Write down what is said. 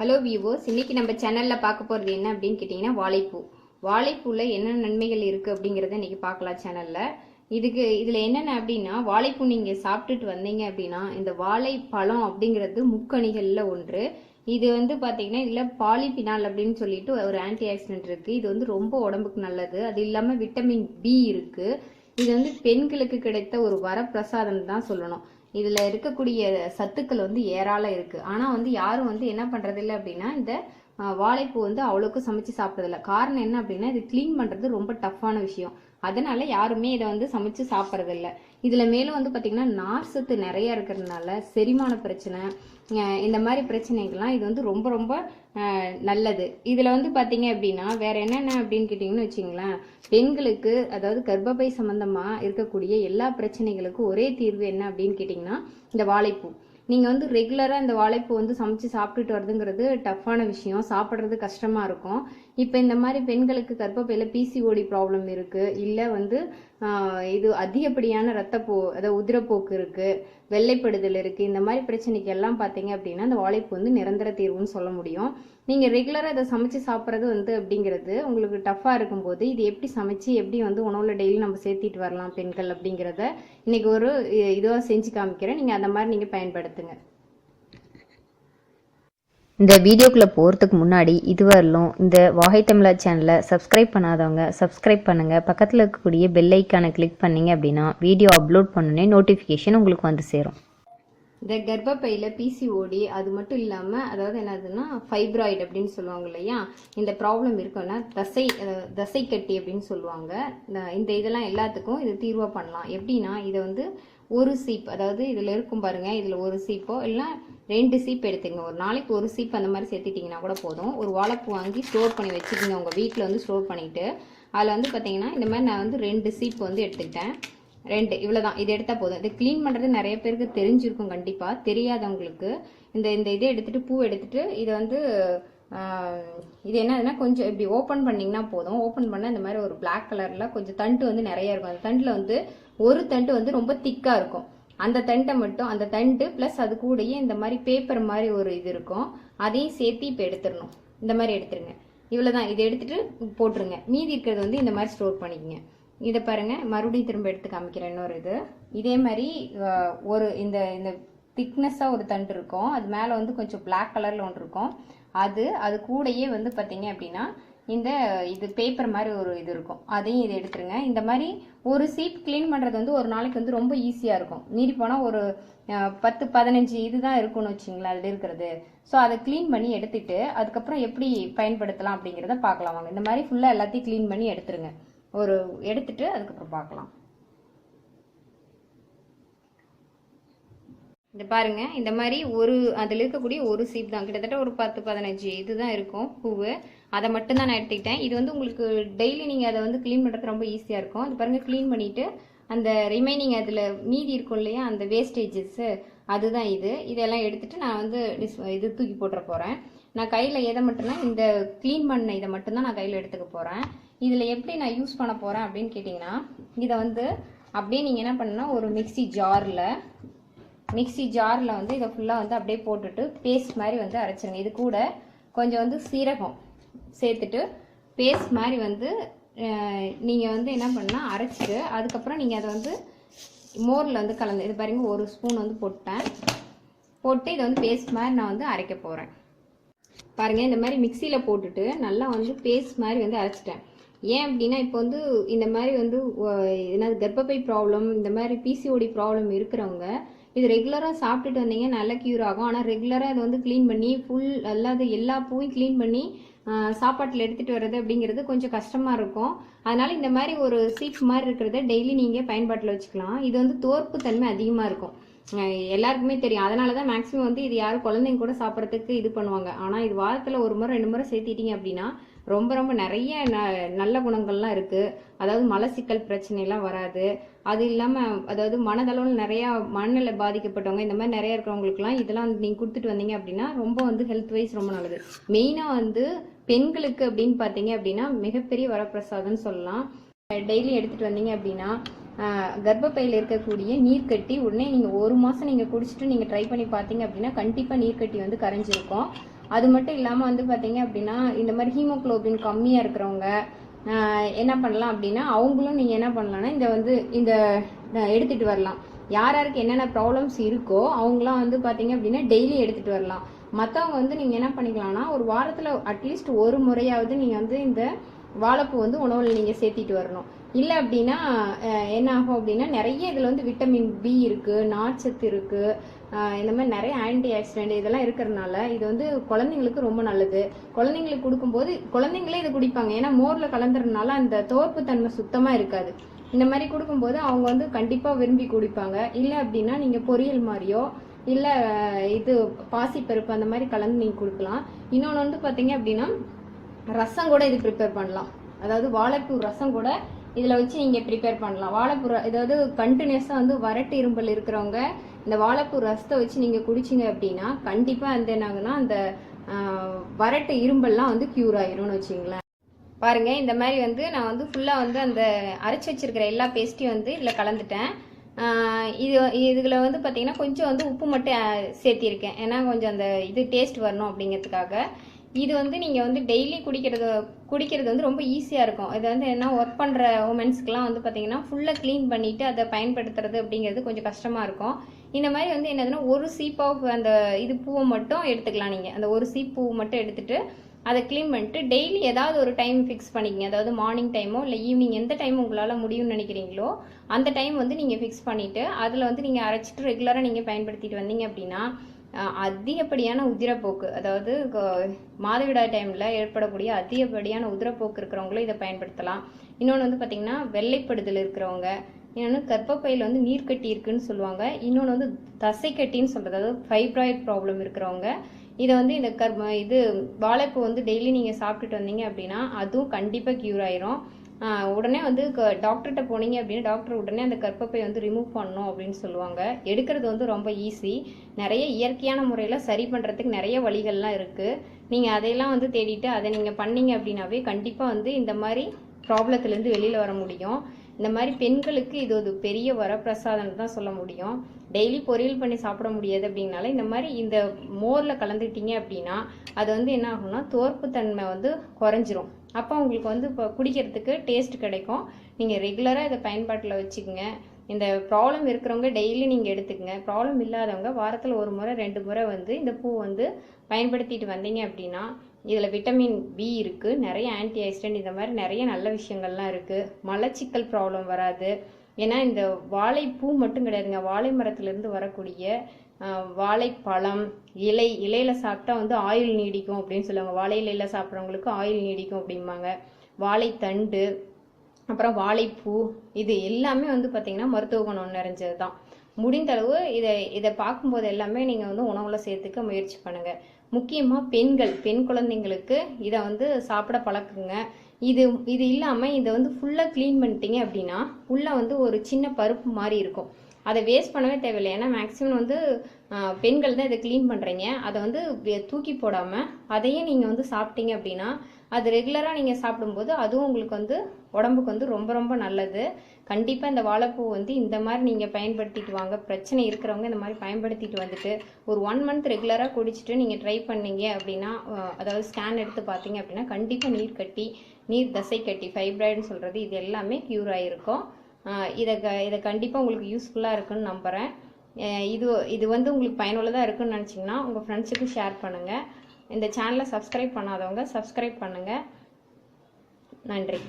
Hello viewers இன்னைக்கு நம்ம சேனலில் பார்க்க போகிறது என்ன அப்படின்னு கேட்டிங்கன்னா வாழைப்பூ. வாழைப்பூவில் என்ன நன்மைகள் இருக்குது அப்படிங்கிறத இன்னைக்கு பார்க்கலாம் சேனலில் இதுக்கு இதில் என்னென்ன அப்படின்னா வாழைப்பூ நீங்கள் சாப்பிட்டுட்டு வந்தீங்க அப்படின்னா இந்த வாழைப்பழம் அப்படிங்கிறது முக்கணிகளில் ஒன்று. இது வந்து பார்த்தீங்கன்னா இதில் பாலிபினால் அப்படின்னு சொல்லிட்டு ஒரு ஆன்டி ஆக்சிடென்ட் இருக்குது இது வந்து ரொம்ப உடம்புக்கு நல்லது. அது இல்லாமல் விட்டமின் பி இருக்குது இது வந்து பெண்களுக்கு கிடைத்த ஒரு வரப்பிரசாதம் தான் சொல்லணும். இதில் இருக்கக்கூடிய சத்துக்கள் வந்து ஏராளம் இருக்குது ஆனால் வந்து யாரும் வந்து என்ன பண்ணுறதில்ல அப்படின்னா இந்த வாழைப்பூ வந்து அவ்வளோக்கு சமைச்சு சாப்பிட்றதில்ல. காரணம் என்ன அப்படின்னா இது க்ளீன் பண்ணுறது ரொம்ப டஃப்பான விஷயம். அதனால யாருமே இதை வந்து சமைச்சு சாப்பிட்றதில்ல. இதில் மேலும் வந்து பார்த்திங்கன்னா நார் சத்து நிறைய இருக்கிறதுனால செரிமான பிரச்சனை இந்த மாதிரி பிரச்சனைகள்லாம் இது வந்து ரொம்ப ரொம்ப நல்லது. இதில் வந்து பார்த்தீங்க அப்படின்னா வேற என்னென்ன அப்படின்னு கேட்டிங்கன்னு வச்சிங்களேன் பெண்களுக்கு அதாவது கர்ப்பப்பை சம்மந்தமாக இருக்கக்கூடிய எல்லா பிரச்சனைகளுக்கும் ஒரே தீர்வு என்ன அப்படின்னு கேட்டிங்கன்னா இந்த வாழைப்பூ. நீங்கள் வந்து ரெகுலராக இந்த வாழைப்பூ வந்து சமைச்சு சாப்பிட்டுட்டு வரதுங்கிறது டஃப்பான விஷயம். சாப்பிட்றது கஷ்டமாக இருக்கும். இப்போ இந்த மாதிரி பெண்களுக்கு கர்ப்பப்பையில் பிசிஓடி ப்ராப்ளம் இருக்குது இல்லை வந்து இது அதிகப்படியான ரத்தப்போ அதாவது உதிரப்போக்கு இருக்குது வெள்ளைப்படுதல் இருக்குது இந்த மாதிரி பிரச்சனைக்கு எல்லாம் பார்த்தீங்க அப்படின்னா அந்த வாழைப்பூ வந்து நிரந்தர தீர்வுன்னு சொல்ல முடியும். நீங்கள் ரெகுலராக இதை சமைச்சு சாப்பிட்றது வந்து அப்படிங்கிறது உங்களுக்கு டஃப்பாக இருக்கும்போது இது எப்படி சமைச்சு எப்படி வந்து உணவில் டெய்லி நம்ம சேர்த்திட்டு வரலாம் பெண்கள் அப்படிங்கிறத இன்னைக்கு ஒரு இதுவாக செஞ்சு காமிக்கிறேன். நீங்கள் அந்த மாதிரி நீங்கள் பயன்படுத்துங்க. இந்த வீடியோக்குள்ளே போகிறதுக்கு முன்னாடி இதுவரையிலும் இந்த வாகை தமிழா சேனலை சப்ஸ்கிரைப் பண்ணாதவங்க சப்ஸ்கிரைப் பண்ணுங்கள் பக்கத்தில் இருக்கக்கூடிய பெல் ஐக்கானை கிளிக் பண்ணிங்க அப்படின்னா வீடியோ அப்லோட் பண்ணோன்னே நோட்டிஃபிகேஷன் உங்களுக்கு வந்து சேரும். இந்த கர்ப்பப்பையில் பிசிஓடி அது மட்டும் இல்லாமல் அதாவது என்னதுன்னா ஃபைப்ராய்டு அப்படின்னு சொல்லுவாங்க இல்லையா? இந்த ப்ராப்ளம் இருக்குன்னா தசை தசை கட்டி அப்படின்னு சொல்லுவாங்க. இந்த- இந்த இதெல்லாம் எல்லாத்துக்கும் இது தீர்வாக பண்ணலாம். எப்படின்னா இதை வந்து ஒரு சீப் அதாவது இதில் இருக்கும் பாருங்கள் இதில் ஒரு சீப்போ இல்லைனா ரெண்டு சீப் எடுத்துங்க ஒரு நாளைக்கு ஒரு சீப் அந்த மாதிரி சேர்த்துட்டிங்கன்னா கூட போதும். ஒரு வாழைப்பூ வாங்கி ஸ்டோர் பண்ணி வச்சுக்கோங்க உங்கள் வீட்டில் வந்து ஸ்டோர் பண்ணிவிட்டு அதில் வந்து பார்த்தீங்கன்னா இந்த மாதிரி நான் வந்து ரெண்டு சீப் வந்து எடுத்துக்கிட்டேன். ரெண்டு இவ்வளோ தான் இது எடுத்தால் போதும். இது க்ளீன் பண்ணுறது நிறைய பேருக்கு தெரிஞ்சிருக்கும் கண்டிப்பாக தெரியாதவங்களுக்கு இந்த இந்த இதை எடுத்துகிட்டு பூ எடுத்துகிட்டு இதை வந்து இது என்னதுன்னா கொஞ்சம் இப்படி ஓப்பன் பண்ணிங்கன்னா போதும். ஓப்பன் பண்ணால் இந்த மாதிரி ஒரு பிளாக் கலரில் கொஞ்சம் தண்டு வந்து நிறையா இருக்கும். அந்த தண்டில் வந்து ஒரு தண்டு வந்து ரொம்ப திக்கா இருக்கும். அந்த தண்டை மட்டும் அந்த தண்டு ப்ளஸ் அது கூடயே இந்த மாதிரி பேப்பர் மாதிரி ஒரு இது இருக்கும். அதையும் சேர்த்து இப்போ எடுத்துடணும். இந்த மாதிரி எடுத்துருங்க. இவ்வளவுதான். இதை எடுத்துட்டு போட்டுருங்க. மீதி இருக்கிறது வந்து இந்த மாதிரி ஸ்டோர் பண்ணிக்கங்க. இதை பாருங்க. மறுபடியும் திரும்ப எடுத்து காமிக்கிறேன் இன்னொரு இது. இதே மாதிரி ஒரு இந்த இந்த திக்னஸ்ஸாக ஒரு தண்டு இருக்கும். அது மேலே வந்து கொஞ்சம் பிளாக் கலரில் ஒன்று இருக்கும். அது அது கூடயே வந்து பார்த்தீங்க அப்படின்னா இந்த இது பேப்பர் மாதிரி ஒரு இது இருக்கும். அதையும் இதை எடுத்துருங்க. இந்த மாதிரி ஒரு சீப் க்ளீன் பண்ணுறது வந்து ஒரு நாளைக்கு வந்து ரொம்ப ஈஸியாக இருக்கும். மீறி போனால் ஒரு பத்து பதினஞ்சு இதுதான் இருக்கும்னு வச்சிங்களா அதில் இருக்கிறது. ஸோ அதை க்ளீன் பண்ணி எடுத்துட்டு அதுக்கப்புறம் எப்படி பயன்படுத்தலாம் அப்படிங்கிறத பார்க்கலாம் வாங்க. இந்த மாதிரி ஃபுல்லாக எல்லாத்தையும் க்ளீன் பண்ணி எடுத்துருங்க. ஒரு எடுத்துட்டு அதுக்கப்புறம் பார்க்கலாம். இந்த பாருங்க. இந்த மாதிரி ஒரு அதில் இருக்கக்கூடிய ஒரு சீப் தான். கிட்டத்தட்ட ஒரு பத்து பதினஞ்சு இதுதான் இருக்கும். பூவு. அதை மட்டும் தான் நான் எடுத்துக்கிட்டேன். இது வந்து உங்களுக்கு டெய்லி நீங்கள் அதை வந்து க்ளீன் பண்ணுறது ரொம்ப ஈஸியாக இருக்கும். அது பாருங்க க்ளீன் பண்ணிவிட்டு அந்த ரிமைனிங் அதில் மீதி இருக்கும் இல்லையா அந்த வேஸ்டேஜஸ்ஸு அதுதான் இது. இதெல்லாம் எடுத்துட்டு நான் வந்து டிஸ் இது தூக்கி போட்டுற போகிறேன் நான் கையில் எதை மட்டும்னா இந்த க்ளீன் பண்ண இதை மட்டும்தான் நான் கையில் எடுத்துக்க போகிறேன் இதில் எப்படி நான் யூஸ் பண்ண போகிறேன் அப்படின்னு கேட்டிங்கன்னா இதை வந்து அப்படியே நீங்கள் என்ன பண்ணணும்னா ஒரு மிக்ஸி ஜாரில் மிக்ஸி ஜாரில் வந்து இதை ஃபுல்லாக வந்து அப்படியே போட்டுட்டு பேஸ்ட் மாதிரி வந்து அரைச்சிருங்க. இது கூட கொஞ்சம் வந்து சீரகம். சேர்த்துட்டு பேஸ்ட் மாதிரி வந்து நீங்கள் வந்து என்ன பண்ணால் அரைச்சிட்டு அதுக்கப்புறம் நீங்கள் அதை வந்து மோரில் வந்து கலந்து இது பாருங்க ஒரு ஸ்பூன் வந்து போட்டேன். போட்டு இதை வந்து பேஸ்ட் மாதிரி நான் வந்து அரைக்க போகிறேன் பாருங்கள் இந்த மாதிரி மிக்சியில் போட்டுட்டு நல்லா வந்து பேஸ்ட் மாதிரி வந்து அரைச்சிட்டேன். ஏன் அப்படின்னா இப்போ வந்து இந்த மாதிரி வந்து ஒ- என்னது கர்ப்பப்பை ப்ராப்ளம் இந்த மாதிரி பிசிஓடி ப்ராப்ளம் இருக்கிறவங்க இது ரெகுலராக சாப்பிட்டுட்டு வந்தீங்க நல்லா க்யூர் ஆகும். ஆனால் ரெகுலராக இதை வந்து க்ளீன் பண்ணி ஃபுல் அல்லாத எல்லா பூவையும் க்ளீன் பண்ணி சாப்பாட்டில் எடுத்துகிட்டு வர்றது அப்படிங்கிறது கொஞ்சம் கஷ்டமாக இருக்கும். அதனால் இந்த மாதிரி ஒரு சீப் மாதிரி இருக்கிறத டெய்லி நீங்கள் பயன்பாட்டில் வச்சுக்கலாம். இது வந்து தோற்பு தன்மை அதிகமாக இருக்கும். எல்லாருக்குமே தெரியும். அதனால தான் மேக்ஸிமம் வந்து இது யாரும் குழந்தைங்க கூட சாப்பிட்றதுக்கு இது பண்ணுவாங்க. ஆனால் இது வாரத்தில் ஒரு முறை ரெண்டு முறை சேர்த்திட்டீங்க அப்படின்னா ரொம்ப ரொம்ப நிறைய ந- நல்ல குணங்கள்லாம் இருக்குது அதாவது மலச்சிக்கல் பிரச்சனைலாம் வராது. அது இல்லாமல் அதாவது மனதளவில் நிறையா மனநிலை பாதிக்கப்பட்டவங்க இந்த மாதிரி நிறைய இருக்கிறவங்களுக்குலாம் இதெல்லாம் வந்து நீங்கள் கொடுத்துட்டு வந்தீங்க அப்படின்னா ரொம்ப வந்து ஹெல்த் வைஸ் ரொம்ப நல்லது. மெயினாக வந்து பெண்களுக்கு அப்படின்னு பார்த்தீங்க அப்படின்னா மிகப்பெரிய வரப்பிரசாதம்னு சொல்லலாம். டெய்லி எடுத்துட்டு வந்தீங்க அப்படின்னா கர்ப்பப்பையில் கர்ப்பப்பையில இருக்கக்கூடிய நீர்க்கட்டி உடனே நீங்கள் ஒரு மாதம் நீங்கள் குடிச்சிட்டு நீங்கள் ட்ரை பண்ணி பார்த்தீங்க அப்படின்னா கண்டிப்பாக நீர்க்கட்டி வந்து கரைஞ்சிருக்கும். அது மட்டும் இல்லாமல் வந்து பார்த்தீங்க அப்படின்னா இந்த மாதிரி ஹீமோகுளோபின் கம்மியாக இருக்கிறவங்க என்ன பண்ணலாம் அப்படின்னா அவங்களும் நீங்கள் என்ன பண்ணலாம்னா இந்த வந்து இந்த எடுத்துகிட்டு வரலாம். யார் யாருக்கு என்னென்ன ப்ராப்ளம்ஸ் இருக்கோ அவங்களாம் வந்து பார்த்தீங்க அப்படின்னா டெய்லி எடுத்துகிட்டு வரலாம். மற்றவங்க வந்து நீங்கள் என்ன பண்ணிக்கலாம்னா ஒரு வாரத்தில் அட்லீஸ்ட் ஒரு முறையாவது நீங்கள் வந்து இந்த வாழைப்பூ வந்து உணவில் நீங்கள் சேர்த்திட்டு வரணும். இல்லை அப்படின்னா என்ன ஆகும் அப்படின்னா நிறைய இதில் வந்து விட்டமின் பி இருக்குது நார்ச்சத்து இருக்குது இந்த மாதிரி நிறைய ஆன்டி ஆக்சிடென்ட் இதெல்லாம் இருக்கிறதுனால இது வந்து குழந்தைங்களுக்கு ரொம்ப நல்லது. குழந்தைங்களுக்கு கொடுக்கும்போது குழந்தைங்களே இதை குடிப்பாங்க. ஏன்னா மோரில் கலந்துறதுனால அந்த துவர்ப்பு தன்மை சுத்தமாக இருக்காது. இந்த மாதிரி கொடுக்கும்போது அவங்க வந்து கண்டிப்பாக விரும்பி குடிப்பாங்க. இல்லை அப்படின்னா நீங்கள் பொரியல் மாதிரியோ இல்லை இது பாசிப்பருப்பு அந்த மாதிரி கலந்து நீங்கள் கொடுக்கலாம். இன்னொன்று வந்து பார்த்தீங்க அப்படின்னா ரசம் கூட இது ப்ரிப்பேர் பண்ணலாம். அதாவது வாழைப்பூ ரசம் கூட இதில் வச்சு நீங்கள் ப்ரிப்பேர் பண்ணலாம். வாழைப்பூ ர- அதாவது கண்டினியூஸாக வந்து வறட்டு இரும்பல் இருக்கிறவங்க இந்த வாழைப்பூ ரசத்தை வச்சு நீங்கள் குடிச்சிங்க அப்படின்னா கண்டிப்பாக அந்த என்ன அந்த வறட்டு இரும்பல்லாம் வந்து க்யூர் ஆயிரும்னு வச்சுங்களேன். பாருங்க இந்த மாதிரி வந்து நான் வந்து ஃபுல்லாக வந்து அந்த அரைச்சி வச்சிருக்கிற எல்லா பேஸ்ட்டையும் வந்து இதில் கலந்துட்டேன். இது இதுல வந்து பார்த்தீங்கன்னா கொஞ்சம் வந்து உப்பு மட்டும் சேர்த்திருக்கேன். ஏன்னா கொஞ்சம் அந்த இது டேஸ்ட் வரணும் அப்படிங்கிறதுக்காக. இது வந்து நீங்கள் வந்து டெய்லி குடிக்கிறது குடிக்கிறது வந்து ரொம்ப ஈஸியாக இருக்கும். இது வந்து என்ன ஒர்க் பண்ணுற உமன்ஸ்க்குலாம் வந்து பார்த்தீங்கன்னா ஃபுல்லாக க்ளீன் பண்ணிவிட்டு அதை பயன்படுத்துறது அப்படிங்கிறது கொஞ்சம் கஷ்டமாக இருக்கும். இந்த மாதிரி வந்து என்னதுன்னா ஒரு சீப் ஆஃப் அந்த இது பூவை மட்டும் எடுத்துக்கலாம் நீங்கள் அந்த ஒரு சீப் பூ மட்டும் எடுத்துகிட்டு அதை க்ளீன் பண்ணிட்டு டெய்லி ஏதாவது ஒரு டைம் ஃபிக்ஸ் பண்ணிக்கங்க. அதாவது மார்னிங் டைமோ இல்லை ஈவினிங் எந்த டைம் உங்களால் முடியும்னு நினைக்கிறீங்களோ அந்த டைம் வந்து நீங்கள் ஃபிக்ஸ் பண்ணிவிட்டு அதில் வந்து நீங்கள் அரைச்சிட்டு ரெகுலராக நீங்கள் பயன்படுத்திட்டு வந்தீங்க அப்படின்னா அதிகப்படியான உதிரப்போக்கு அதாவது மாதவிடாய் டைமில் ஏற்படக்கூடிய அதிகப்படியான உதிரப்போக்கு இருக்கிறவங்களும் இதை பயன்படுத்தலாம். இன்னொன்று வந்து பார்த்திங்கன்னா வெள்ளைப்படுதல் இருக்கிறவங்க இன்னொன்று கர்ப்பப்பையில் வந்து நீர் கட்டி இருக்குன்னு சொல்லுவாங்க இன்னொன்று வந்து தசைக்கட்டின்னு சொல்கிறது அதாவது ஃபைப்ராய்ட் ப்ராப்ளம் இருக்கிறவங்க இதை வந்து இந்த கர்ப இது வாழைப்பூ வந்து டெய்லி நீங்கள் சாப்பிட்டுட்டு வந்தீங்க அப்படின்னா அதுவும் கண்டிப்பாக க்யூர் ஆயிரும். உடனே வந்து டாக்டர்கிட்ட போனீங்க அப்படின்னா டாக்டர் உடனே அந்த கற்பப்பை வந்து ரிமூவ் பண்ணணும் அப்படின்னு சொல்லுவாங்க. எடுக்கிறது வந்து ரொம்ப ஈஸி நிறைய இயற்கையான முறையில் சரி பண்ணுறதுக்கு நிறைய வழிகள்லாம் இருக்குது நீங்கள் அதையெல்லாம் வந்து தேடிட்டு அதை நீங்கள் பண்ணீங்க அப்படின்னாவே கண்டிப்பாக வந்து இந்த மாதிரி ப்ராப்ளத்துலேருந்து வெளியில் வர முடியும். இந்த மாதிரி பெண்களுக்கு இது ஒரு பெரிய வரப்பிரசாதம்னு தான் சொல்ல முடியும். டெய்லி பொரியல் பண்ணி சாப்பிட முடியாது அப்படின்னால இந்த மாதிரி இந்த மோரில் கலந்துக்கிட்டீங்க அப்படின்னா அது வந்து என்ன ஆகும்னா தோற்புத்தன்மை வந்து குறைஞ்சிரும். அப்போ உங்களுக்கு வந்து இப்போ குடிக்கிறதுக்கு டேஸ்ட் கிடைக்கும். நீங்கள் ரெகுலராக இதை பயன்பாட்டில் வச்சுக்கோங்க. இந்த ப்ராப்ளம் இருக்கிறவங்க டெய்லி நீங்கள் எடுத்துக்கங்க. ப்ராப்ளம் இல்லாதவங்க வாரத்தில் ஒரு முறை ரெண்டு முறை வந்து இந்த பூ வந்து பயன்படுத்திட்டு வந்தீங்க அப்படின்னா இதில் விட்டமின் பி இருக்குது நிறைய ஆன்டி ஆக்சிடென்ட் இந்த மாதிரி நிறைய நல்ல விஷயங்கள்லாம் இருக்குது மலச்சிக்கல் ப்ராப்ளம் வராது. ஏன்னா இந்த வாழைப்பூ மட்டும் கிடையாதுங்க. வாழை மரத்துலேருந்து வரக்கூடிய வாழைப்பழம் இலை இலையில சாப்பிட்டா வந்து ஆயில் நீடிக்கும் அப்படின்னு சொல்லுவாங்க. வாழை இலையில சாப்பிட்றவங்களுக்கு ஆயில் நீடிக்கும் அப்படிம்பாங்க. வாழைத்தண்டு அப்புறம் வாழைப்பூ இது எல்லாமே வந்து பார்த்திங்கன்னா மருத்துவ குணம் நிறைஞ்சது தான் முடிந்த அளவு இதை இதை பார்க்கும்போது எல்லாமே நீங்கள் வந்து உணவில் சேர்த்துக்க முயற்சி பண்ணுங்கள் முக்கியமாக பெண்கள் பெண் குழந்தைங்களுக்கு இதை வந்து சாப்பிட பழக்குங்க. இது இது இல்லாமல் இதை வந்து ஃபுல்லாக க்ளீன் பண்ணிட்டீங்க அப்படின்னா உள்ளே வந்து ஒரு சின்ன பருப்பு மாதிரி இருக்கும். அதை வேஸ்ட் பண்ணவே தேவையில்லை. ஏன்னா மேக்ஸிமம் வந்து பெண்கள் தான் இதை க்ளீன் பண்ணுறீங்க அதை வந்து தூக்கி போடாமல் அதையும் நீங்கள் வந்து சாப்பிட்டீங்க அப்படின்னா அது ரெகுலராக நீங்கள் சாப்பிடும்போது அதுவும் உங்களுக்கு வந்து உடம்புக்கு வந்து ரொம்ப ரொம்ப நல்லது. கண்டிப்பாக இந்த வாழைப்பூ வந்து இந்த மாதிரி நீங்கள் பயன்படுத்திட்டு வாங்க. பிரச்சனை இருக்கிறவங்க இந்த மாதிரி பயன்படுத்திட்டு வந்துட்டு ஒரு ஒன் மந்த் ரெகுலராக குடிச்சிட்டு நீங்கள் ட்ரை பண்ணீங்க அப்படின்னா அதாவது ஸ்கேன் எடுத்து பார்த்தீங்க அப்படின்னா கண்டிப்பாக நீர் கட்டி நீர் தசை கட்டி ஃபைப்ராய்டுன்னு சொல்கிறது இது எல்லாமே க்யூர் ஆகிருக்கும் இதை க இதை கண்டிப்பாக உங்களுக்கு யூஸ்ஃபுல்லாக இருக்குன்னு நம்புகிறேன் இது இது வந்து உங்களுக்கு பயனுள்ளதாக இருக்குன்னு நினச்சிங்கன்னா உங்கள் ஃப்ரெண்ட்ஸுக்கு ஷேர் பண்ணுங்கள் இந்த சேனலை சப்ஸ்கிரைப் பண்ணாதவங்க சப்ஸ்கிரைப் பண்ணுங்கள் நன்றி.